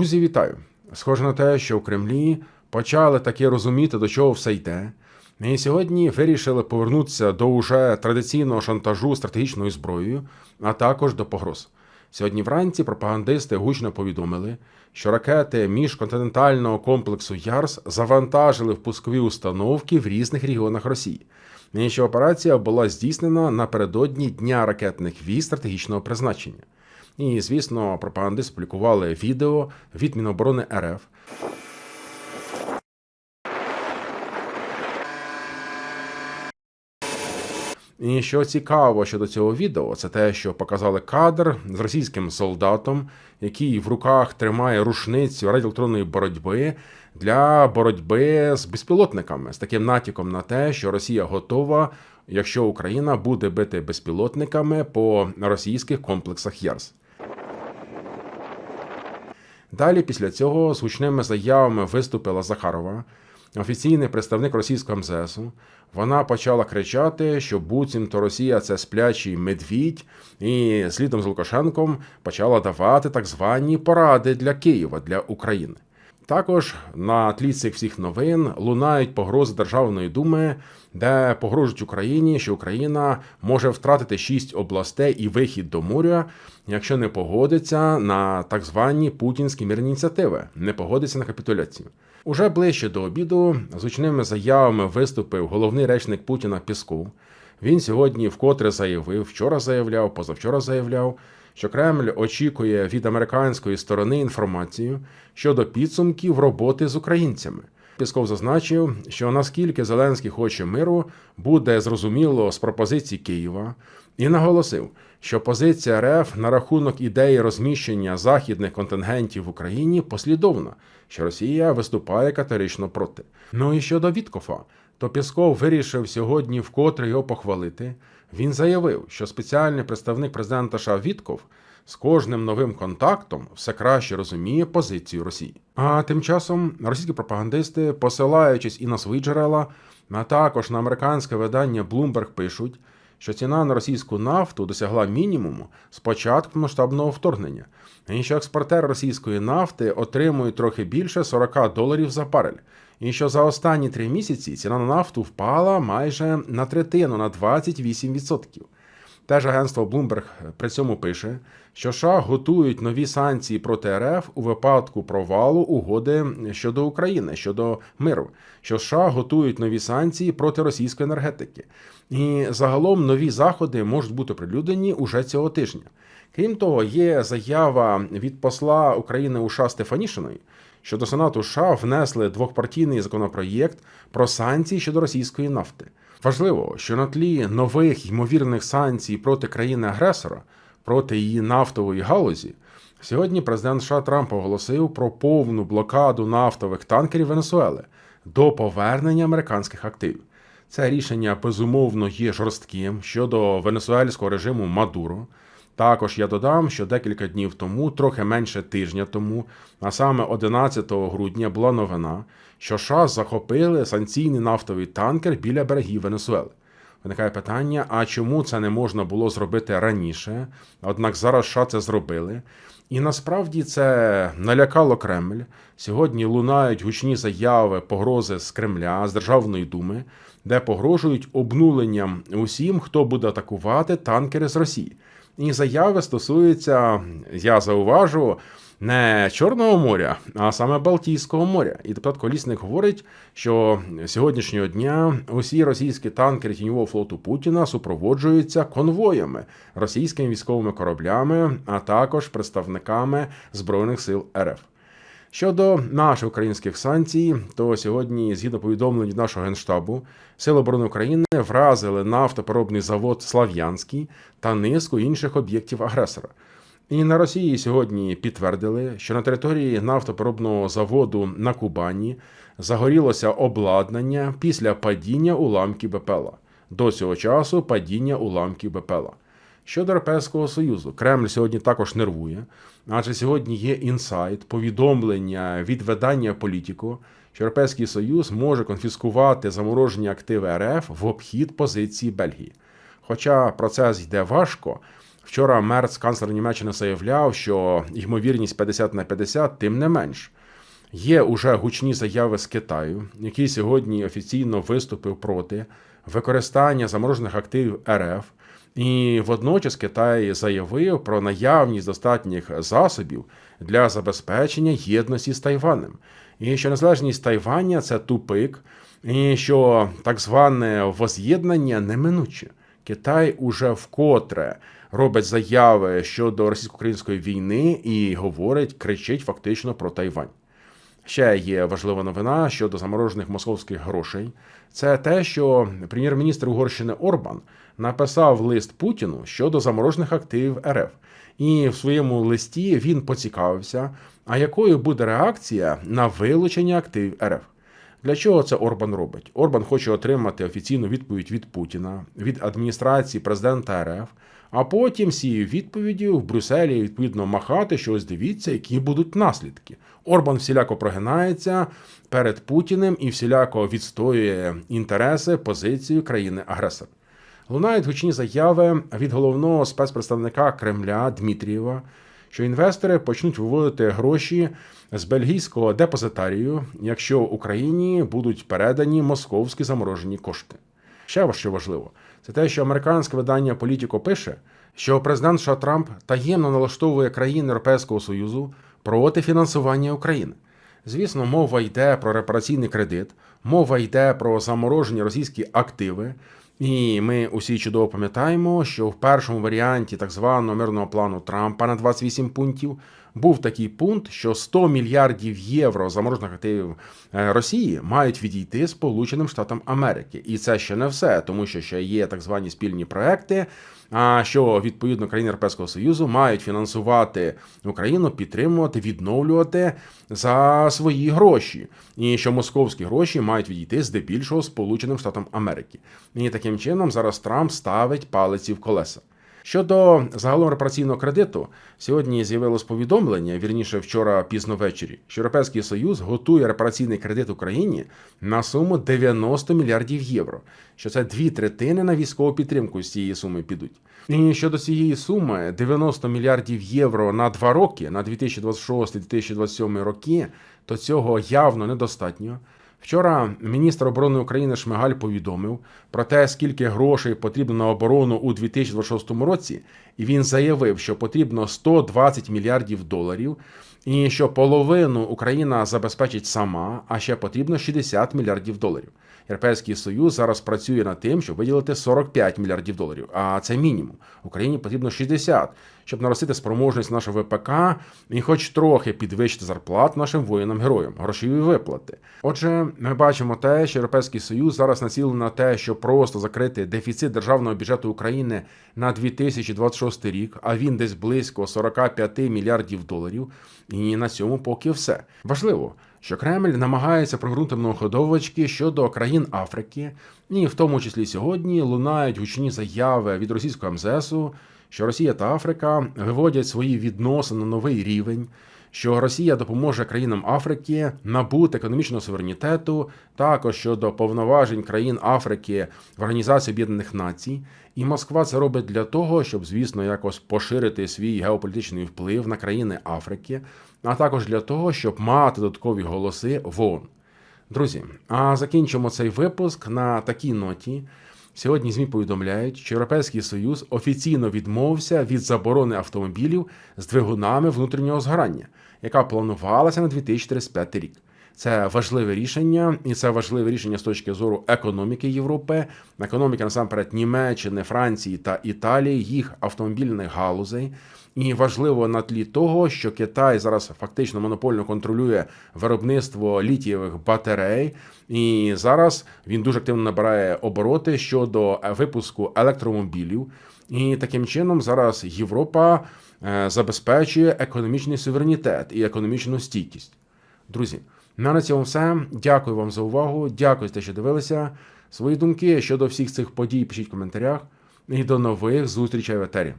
Друзі, вітаю! Схоже на те, що в Кремлі почали таки розуміти, до чого все йде. І сьогодні вирішили повернутися до уже традиційного шантажу стратегічною зброєю, а також до погроз. Сьогодні вранці пропагандисти гучно повідомили, що ракети міжконтинентального комплексу Ярс завантажили в пускові установки в різних регіонах Росії. І що операція була здійснена напередодні дня ракетних військ стратегічного призначення. І, звісно, пропагандисти публікували відео від Міноборони РФ. І що цікаво щодо цього відео, це те, що показали кадр з російським солдатом, який в руках тримає рушницю радіоелектронної боротьби для боротьби з безпілотниками з таким натяком на те, що Росія готова, якщо Україна буде бити безпілотниками по російських комплексах ЯРС. Далі після цього з гучними заявами виступила Захарова, офіційний представник російського МЗСу. Вона почала кричати, що буцімто Росія це сплячий медвідь, і слідом з Лукашенком почала давати так звані поради для Києва для України. Також на тлі цих всіх новин лунають погрози Державної думи, де погрожують Україні, що Україна може втратити шість областей і вихід до моря, якщо не погодиться на так звані путінські мирні ініціативи, не погодиться на капітуляцію. Уже ближче до обіду з гучними заявами виступив головний речник Путіна Пісков. Він сьогодні вкотре заявив, вчора заявляв, позавчора заявляв, що Кремль очікує від американської сторони інформацію щодо підсумків роботи з українцями. Пісков зазначив, що наскільки Зеленський хоче миру, буде зрозуміло з пропозицій Києва, і наголосив, що позиція РФ на рахунок ідеї розміщення західних контингентів в Україні послідовна, що Росія виступає категорично проти. Ну і щодо Віткофа, то Пісков вирішив сьогодні вкотре його похвалити. Він заявив, що спеціальний представник президента США Вітков з кожним новим контактом все краще розуміє позицію Росії. А тим часом російські пропагандисти, посилаючись і на свої джерела, а також на американське видання Bloomberg пишуть, що ціна на російську нафту досягла мінімуму з початку масштабного вторгнення, і що експортери російської нафти отримують трохи більше 40 доларів за барель. І що за останні три місяці ціна на нафту впала майже на третину на 28%. Теж агентство Bloomberg при цьому пише, що США готують нові санкції проти РФ у випадку провалу угоди щодо України щодо миру, що США готують нові санкції проти російської енергетики. І загалом нові заходи можуть бути прилюдені уже цього тижня. Крім того, є заява від посла України у США Стефанішиної, що до Сенату США внесли двохпартійний законопроєкт про санкції щодо російської нафти. Важливо, що на тлі нових ймовірних санкцій проти країни-агресора, проти її нафтової галузі, сьогодні президент США Трамп оголосив про повну блокаду нафтових танкерів Венесуели до повернення американських активів. Це рішення безумовно є жорстким щодо венесуельського режиму Мадуро. Також я додам, що декілька днів тому, трохи менше тижня тому, а саме 11 грудня, була новина, що США захопили санкційний нафтовий танкер біля берегів Венесуели. Виникає питання: а чому це не можна було зробити раніше? Однак зараз США це зробили. І насправді це налякало Кремль. Сьогодні лунають гучні заяви, погрози з Кремля, з Державної думи, де погрожують обнуленням усім, хто буде атакувати танкери з Росії. І заяви стосуються, я зауважу, не Чорного моря, а саме Балтійського моря. І депутат Колісник говорить, що сьогоднішнього дня усі російські танкери тіньового флоту Путіна супроводжуються конвоями, російськими військовими кораблями, а також представниками збройних сил РФ. Щодо наших українських санкцій, то сьогодні, згідно повідомлень від нашого генштабу, Сили оборони України вразили нафтопереробний завод Слав'янський та низку інших об'єктів агресора. І на Росії сьогодні підтвердили, що на території нафтопереробного заводу на Кубані загорілося обладнання після падіння уламків БПЛА. До цього часу падіння уламків БПЛА. Щодо Європейського Союзу, Кремль сьогодні також нервує, адже сьогодні є інсайт, повідомлення від видання політику, що Європейський Союз може конфіскувати заморожені активи РФ в обхід позиції Бельгії. Хоча процес йде важко, Вчора Мерц, канцлер Німеччини, заявляв, що ймовірність 50 на 50, тим не менш. Є уже гучні заяви з Китаю, який сьогодні офіційно виступив проти використання заморожених активів РФ. І водночас Китай заявив про наявність достатніх засобів для забезпечення єдності з Тайванем. І що незалежність Тайваня це тупик, і що так зване воз'єднання неминуче. Китай уже вкотре робить заяви щодо російсько-української війни і говорить, кричить фактично про Тайвань. Ще є важлива новина щодо заморожених московських грошей. Це те, що прем'єр-міністр Угорщини Орбан написав лист Путіну щодо заморожених активів РФ. І в своєму листі він поцікавився, а якою буде реакція на вилучення активів РФ. Для чого це Орбан робить? Орбан хоче отримати офіційну відповідь від Путіна, від адміністрації президента РФ, а потім цією відповіддю в Брюсселі відповідно махати, що ось дивіться, які будуть наслідки. Орбан всіляко прогинається перед Путіним і всіляко відстоює інтереси, позицію країни-агресора. Лунають гучні заяви від головного спецпредставника Кремля Дмитрієва, що інвестори почнуть виводити гроші з бельгійського депозитарію, якщо Україні будуть передані московські заморожені кошти. Ще що важливо, це те, що американське видання Політіко пише, що президент США Трамп таємно налаштовує країни Європейського Союзу проти фінансування України. Звісно, мова йде про репараційний кредит, мова йде про заморожені російські активи. І ми усі чудово пам'ятаємо, що в першому варіанті так званого мирного плану Трампа на 28 пунктів був такий пункт, що 100 мільярдів євро заморожених активів е, Росії мають відійти Сполученим Штатам Америки, і це ще не все, тому що ще є так звані спільні проекти. Що відповідно країни Європейського Союзу мають фінансувати Україну, підтримувати, відновлювати за свої гроші, і що московські гроші мають відійти здебільшого Сполученим Штатам Америки. І таким чином зараз Трамп ставить палиці в колеса. Щодо загалом репараційного кредиту, сьогодні з'явилось повідомлення, вірніше вчора пізно ввечері, що Європейський Союз готує репараційний кредит Україні на суму 90 мільярдів євро. Що це дві третини на військову підтримку з цієї суми підуть. І щодо цієї суми 90 мільярдів євро на два роки, на 2026-2027 роки, то цього явно недостатньо. Вчора міністр оборони України Шмигаль повідомив про те, скільки грошей потрібно на оборону у 2026 році, і він заявив, що потрібно 120 мільярдів доларів, і що половину Україна забезпечить сама, а ще потрібно 60 мільярдів доларів. Європейський союз зараз працює над тим, щоб виділити 45 мільярдів доларів. А це мінімум. Україні потрібно 60, щоб наростити спроможність нашого ВПК і, хоч трохи підвищити зарплат нашим воїнам-героям, грошові виплати. Отже, ми бачимо те, що Європейський Союз зараз націлений на те, щоб просто закрити дефіцит державного бюджету України на 2026 рік, а він десь близько 45 мільярдів доларів. І на цьому поки все важливо що Кремль намагається прогрунути многоходовочки щодо країн Африки, і в тому числі сьогодні лунають гучні заяви від російського МЗСу, що Росія та Африка виводять свої відносини на новий рівень. Що Росія допоможе країнам Африки набути економічного суверенітету, також щодо повноважень країн Африки в Організації Об'єднаних Націй, і Москва це робить для того, щоб, звісно, якось поширити свій геополітичний вплив на країни Африки, а також для того, щоб мати додаткові голоси в ООН. Друзі, а закінчимо цей випуск на такій ноті. Сьогодні ЗМІ повідомляють, що Європейський Союз офіційно відмовився від заборони автомобілів з двигунами внутрішнього згорання, яка планувалася на 2035 рік. Це важливе рішення, і це важливе рішення з точки зору економіки Європи, економіки насамперед Німеччини, Франції та Італії, їх автомобільних галузей. І важливо на тлі того, що Китай зараз фактично монопольно контролює виробництво літієвих батарей, і зараз він дуже активно набирає обороти щодо випуску електромобілів. І таким чином зараз Європа е, забезпечує економічний суверенітет і економічну стійкість. Друзі, на цьому все. Дякую вам за увагу. Дякую за те, що дивилися. Свої думки щодо всіх цих подій пишіть в коментарях. І до нових зустрічей в етері.